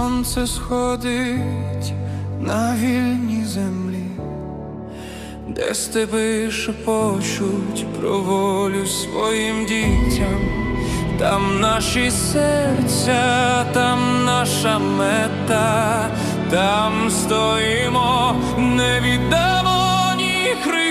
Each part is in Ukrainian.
сонце сходить на вільній землі, де степи шепочуть про волю своїм дітям, там наші серця, там наша мета, там стоїмо, не віддамо ні крихти.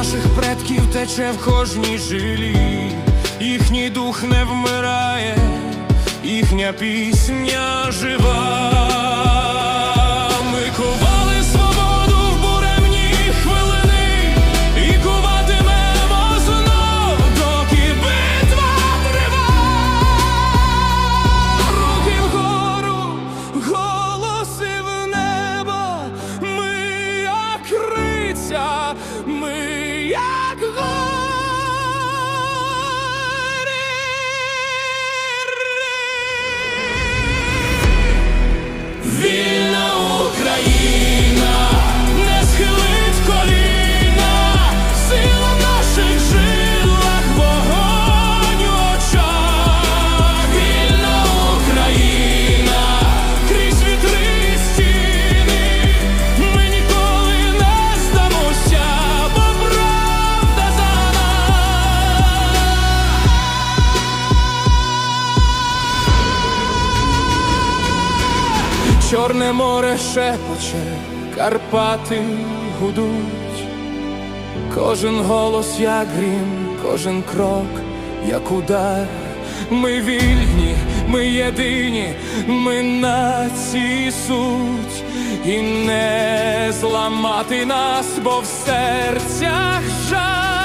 Наших предків тече в кожній жилі, їхній дух не вмирає, їхня пісня жива. Чорне море шепоче, Карпати гудуть, кожен голос як грім, кожен крок як удар. Ми вільні, ми єдині, ми нації суть, і не зламати нас, бо в серцях жаль.